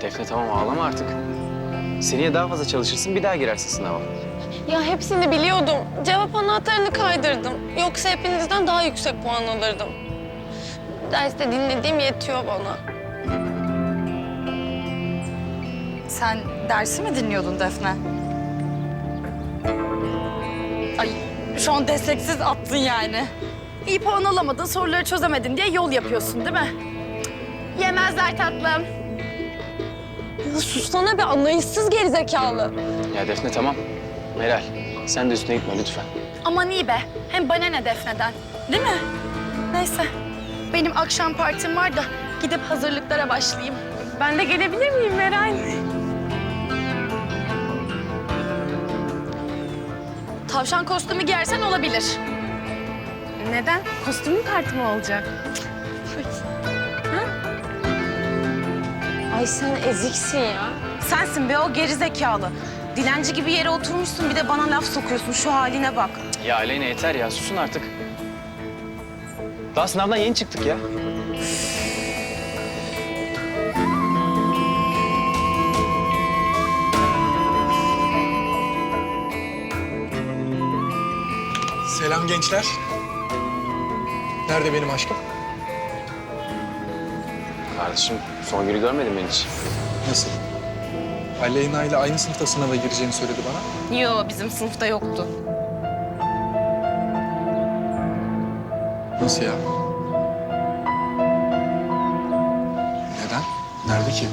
Defne tamam ağlama artık. Seneye daha fazla çalışırsın bir daha girersin sınava. Ya hepsini biliyordum. Cevap anahtarını kaydırdım. Yoksa hepinizden daha yüksek puan alırdım. Derste dinlediğim yetiyor bana. Sen dersi mi dinliyordun Defne? Ay şu an desteksiz attın yani. İyi puan alamadın, soruları çözemedin diye yol yapıyorsun değil mi? Yemezler tatlım. Ya sussana be anlayışsız gerizekalı. Ya Defne tamam. Meral sen de üstüne gitme lütfen. Aman iyi be. Hem bana ne Defne'den. Değil mi? Neyse. Benim akşam partim var da gidip hazırlıklara başlayayım. Ben de gelebilir miyim Meral? Tavşan kostümü giyersen olabilir. Neden? Kostümün parti mi olacak? Ay sen eziksin ya. Sensin be o gerizekalı. Dilenci gibi yere oturmuşsun bir de bana laf sokuyorsun şu haline bak. Ya Aleyna yeter ya susun artık. Daha sınavdan yeni çıktık ya. Selam gençler. Nerede benim aşkım? Kardeşim son günü görmedim ben hiç. Nasıl? Aleyna ile aynı sınıfta sınava gireceğini söyledi bana. Yo bizim sınıfta yoktu. Nasıl ya? Neden? Nerede ki?